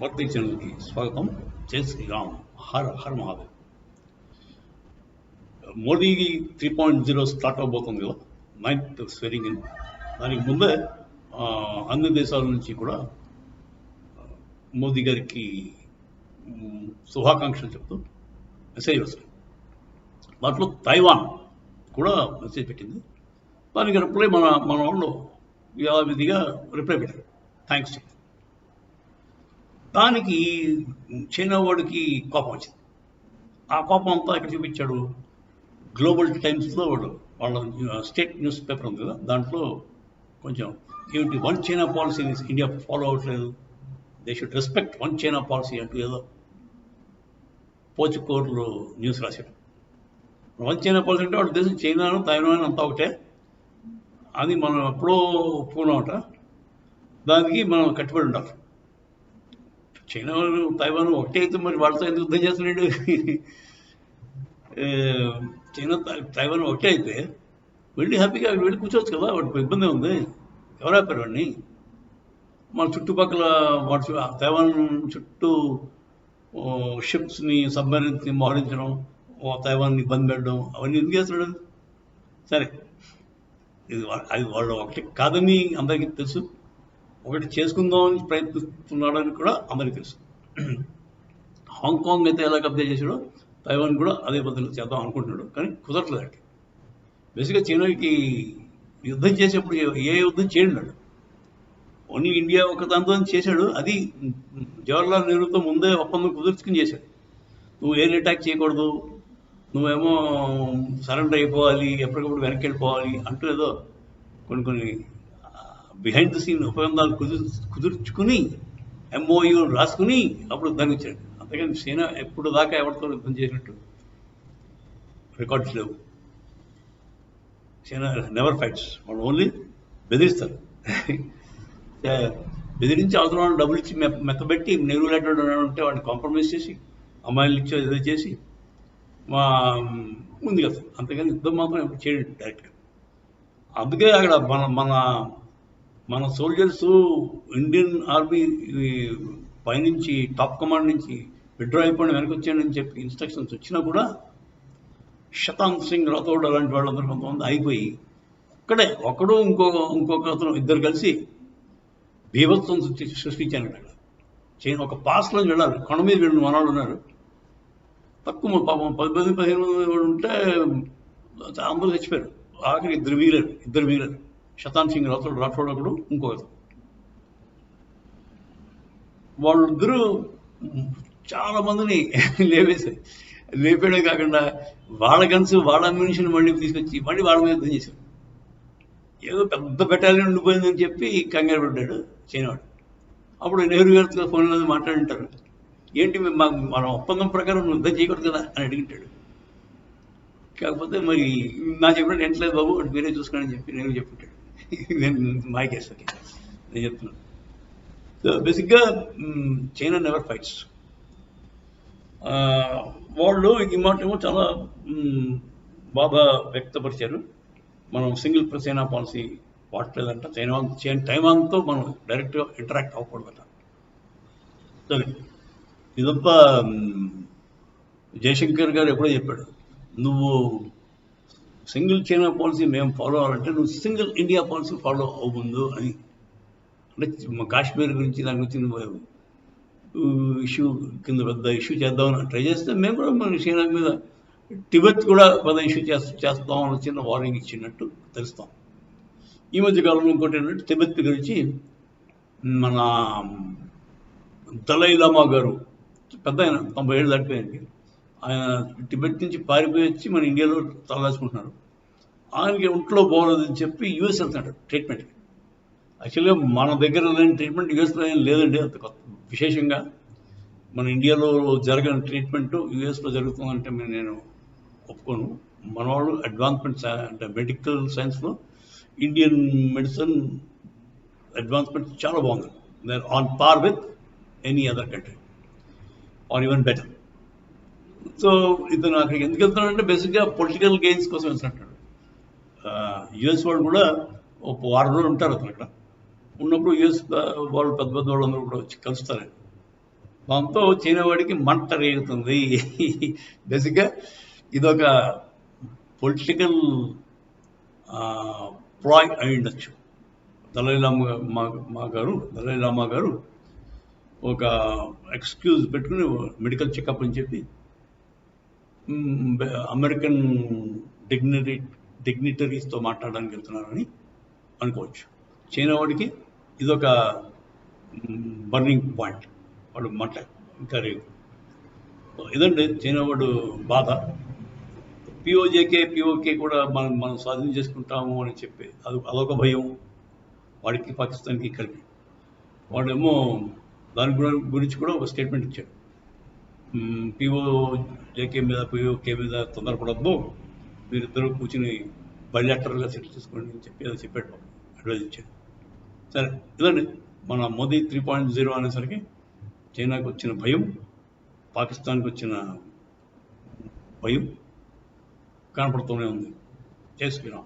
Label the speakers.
Speaker 1: భక్తి ఛానల్కి స్వాగతం. జై శ్రీరామ్. హర్ her Mahadev. Modi three point zero start అవబోతుంది కదా? నైన్త్ స్వెరింగ్ ఇన్ దానికి ముందే అన్ని దేశాల నుంచి కూడా మోదీ గారికి శుభాకాంక్షలు చెప్తూ మెసేజ్ వస్తుంది. దాంట్లో తైవాన్ కూడా మెసేజ్ పెట్టింది. దానికి రిప్లై మన మన వాళ్ళు యథావిధిగా రిప్లై పెట్టారు. థ్యాంక్స్ దానికి చైనా వాడికి కోపం వచ్చింది. ఆ కోపం అంతా ఎక్కడ చూపించాడు గ్లోబల్ టైమ్స్లో వాడు వాళ్ళ స్టేట్ న్యూస్ పేపర్ ఉంది కదా దాంట్లో కొంచెం ఏమిటి వన్ చైనా పాలసీని ఇండియా ఫాలో అవ్వట్లేదు they should respect one China policy అంటూ ఏదో పోచుకోరులో న్యూస్ రాశాడు. వన్ చైనా పాలసీ అంటే వాడు దేశం చైనాను తైవాన్ అంతా ఒకటే. అది మనం ఎప్పుడో ఒప్పుకున్నామట దానికి మనం కట్టుబడి ఉండాలి. చైనా తైవాన్ ఒకటే అయితే మరి వాళ్ళతో ఎందుకు యుద్ధం చేస్తున్నాడు? ఏ, చైనా తైవాన్ ఒకటే అయితే వెళ్ళి హ్యాపీగా వెళ్ళి కూర్చోవచ్చు కదా వాడికి ఇబ్బంది ఉంది ఎవరు ఆపారు వాడిని? మన చుట్టుపక్కల వాడి తైవాన్ చుట్టూ షిప్స్ని సబ్మెరీన్స్ని మోహరించడం ఓ తైవాన్ని ఇబ్బంది పెట్టడం అవన్నీ ఎందుకు చేస్తున్నాడు? సరే ఇది అది వాళ్ళు ఒకటి కాదని అందరికీ తెలుసు. ఒకటి చేసుకుందామని ప్రయత్నిస్తున్నాడని కూడా అందరికీ తెలుసు. హాంకాంగ్ అయితే ఎలా కబ్జా చేశాడో తైవాన్ కూడా అదే పద్ధతిలో చేద్దాం అనుకుంటున్నాడు కానీ కుదరట్లేదు బేసిక్గా చైనాకి యుద్ధం చేసేప్పుడు ఏ- యుద్ధం చేయడాడు ఓన్లీ ఇండియా ఒక దాంతో చేశాడు అది జవహర్లాల్ నెహ్రూతో ముందే ఒప్పందం కుదుర్చుకుని చేశాడు. నువ్వు ఎయిర్ అటాక్ చేయకూడదు నువ్వేమో సరెండర్ అయిపోవాలి ఎప్పటికప్పుడు వెనక్కి వెళ్ళిపోవాలి అంటూ ఏదో కొన్ని కొన్ని బిహైండ్ ద సీన్ ఒప్పందాలు కుదుర్ కుదుర్చుకుని ఎంఓయూ రాసుకుని అప్పుడు దానికి వచ్చాడు అంతేకాని చైనా ఎప్పుడు దాకా ఎవరితో యుద్ధం చేసినట్టు రికార్డ్స్ లేవు. చైనా నెవర్ ఫైట్స్ వాళ్ళు ఓన్లీ బెదిరిస్తారు. బెదిరించి అవసరం వాళ్ళు డబ్బులు ఇచ్చి మె మెత్తబెట్టి నెహ్రూ లాంటి ఉంటే వాడిని కాంప్రమైజ్ చేసి అమ్మాయిలు ఇచ్చి ఏదో చేసి మా ముందుకు వెళ్తాం అంతేగాని యుద్ధం మాత్రం ఎప్పుడు చేయడం డైరెక్ట్గా అందుకే అక్కడ మన మన మన సోల్జర్స్ ఇండియన్ ఆర్మీ పైనుంచి టాప్ కమాండ్ నుంచి విడ్డ్రా అయిపోయిన వెనక్కి వచ్చాడని చెప్పి ఇన్స్ట్రక్షన్స్ వచ్చినా కూడా శతాంత్ సింగ్ రాథోడ్ అలాంటి వాళ్ళందరూ కొంతమంది అయిపోయి ఒక్కడే ఒకడు ఇంకో ఇంకొక అతను ఇద్దరు కలిసి బీభత్సం సృష్టి సృష్టించాను అక్కడ. చైన్ ఒక పాస్లో వెళ్ళాలి. కొండ మీద వెళ్ళిన మనవాళ్ళు ఉన్నారు. తక్కువ పాపం పది పది పదిహేను ఉంటే అందరూ చచ్చిపోయారు. ఆఖరి ఇద్దరు మిగిలారు ఇద్దరు మిగిలారు. శతాన్ సింగ్ రాథోడ్ రాఠోడ్ ఒకడు ఇంకొకరు వాళ్ళిద్దరూ చాలా మందిని లేవేశారు లేపేయడం కాకుండా వాళ్ళ గన్స్ వాళ్ళ అమ్యూనిషన్ మళ్ళీ తీసుకొచ్చి మళ్ళీ వాళ్ళ మీద యుద్ధం చేశారు. ఏదో పెద్ద బెటాలియన్ ఉండిపోయిందని చెప్పి కంగారు పడ్డాడు చైనావాడు అప్పుడు నెహ్రూ గారితో ఫోన్లో మాట్లాడింటారు. ఏంటి మేము మాకు మన ఒప్పందం ప్రకారం నువ్వు యుద్ధం చేయకూడదు కదా? అని అడిగింటాడు. కాకపోతే మరి నా చెప్పినట్టు ఎంటలేదు బాబు అంటే మీరే చూసుకోండి అని చెప్పి నేను చెప్పింటాడు. మై గెస్ ఓకే నేను చెప్తున్నాను సో బేసిక్గా చైనా నెవర్ ఫైట్స్ వాళ్ళు ఈ మాట ఏమో చాలా mm, బాగా బాధ వ్యక్తపరిచారు. మనం సింగిల్ చైనా పాలసీ వాడట్లేదంట. చైనా చైనా తైవాన్తో మనం డైరెక్ట్గా ఇంటరాక్ట్ అవ్వకూడదట. సరే ఇదంతా mm, జయశంకర్ గారు ఎప్పుడో చెప్పాడు. నువ్వు సింగిల్ చైనా పాలసీ మేము ఫాలో అవ్వాలంటే నువ్వు సింగిల్ ఇండియా పాలసీ ఫాలో అవ్వముందు అని. అంటే కాశ్మీర్ గురించి దాని గురించి నువ్వు ఇష్యూ కింద పెద్ద ఇష్యూ చేద్దామని ట్రై చేస్తే మేము కూడా మన చైనా మీద టిబెత్ కూడా పెద్ద ఇష్యూ చేస్తా చేస్తామని చిన్న వార్నింగ్ ఇచ్చినట్టు తెలుస్తాం. ఈ మధ్య కాలంలో ఇంకోటి ఏంటంటే టిబెత్ గురించి మన దలైలామా గారు పెద్ద ఆయన తొంభై ఏళ్ళు దాటిపోయింది టిబెట్ నుంచి పారిపోయి వచ్చి మన ఇండియాలో తలదాచుకుంటున్నారు ఆయనకి ఒంట్లో బాగోలేదని చెప్పి యూఎస్ వెళ్తున్నాడు ట్రీట్మెంట్కి యాక్చువల్గా మన దగ్గర లేని ట్రీట్మెంట్ యూఎస్లో ఏం లేదండి అంత కొత్త విశేషంగా. మన ఇండియాలో జరగని ట్రీట్మెంట్ యూఎస్లో జరుగుతుందంటే నేను ఒప్పుకోను. మన వాళ్ళు అడ్వాన్స్మెంట్ అంటే మెడికల్ సైన్స్లో ఇండియన్ మెడిసిన్ అడ్వాన్స్మెంట్ చాలా బాగుంది. They on par with any other country or even better so ఇతను అక్కడికి ఎందుకు వెళ్తున్నాడంటే బేసిక్గా పొలిటికల్ గెయిన్స్ కోసం వెళ్తున్నాడు. యుఎస్ వాళ్ళు కూడా ఒక వారం రోజులు ఉంటారు అతను అక్కడ. ఉన్నప్పుడు యుఎస్ వాళ్ళు పెద్ద పెద్ద వాళ్ళందరూ కూడా వచ్చి కలుస్తారు. దాంతో చైనా వాడికి మంట రేగుతుంది బేసిక్గా ఇదొక పొలిటికల్ ప్రాయ్ అయి ఉండొచ్చు. దళైలామా మా మా గారు దళైలామా గారు ఒక ఎక్స్క్యూజ్ పెట్టుకుని మెడికల్ చెకప్ అని చెప్పి అమెరికన్ డిగ్నరీ డిగ్నిటరీస్తో మాట్లాడడానికి వెళ్తున్నారని అనుకోవచ్చు. చైనా వాడికి ఇదొక బర్నింగ్ పాయింట్ వాడు మంట ఇంకా రేగు ఇదండి చైనా వాడు బాధ. పిఓజేకే పిఓకే కూడా మనం మనం స్వాధీనం చేసుకుంటాము అని చెప్పి అది అదొక భయం వాడికి పాకిస్తాన్కి కలిపి వాడేమో దాని గురించి కూడా ఒక స్టేట్మెంట్ ఇచ్చాడు. పీఓ జేకే మీద పీఓకే మీద తొందరపడద్దు. మీరిద్దరూ కూర్చుని బయలాటరల్గా సెటిల్ చేసుకోండి అని చెప్పి అది చెప్పాడు పాపం. అడ్వైజ్ ఇచ్చాడు సరే ఇదండి. మన మోదీ త్రీ పాయింట్ జీరో అనేసరికి చైనాకు వచ్చిన భయం పాకిస్తాన్కి వచ్చిన భయం కనపడుతూనే ఉంది. చేసుకున్నాం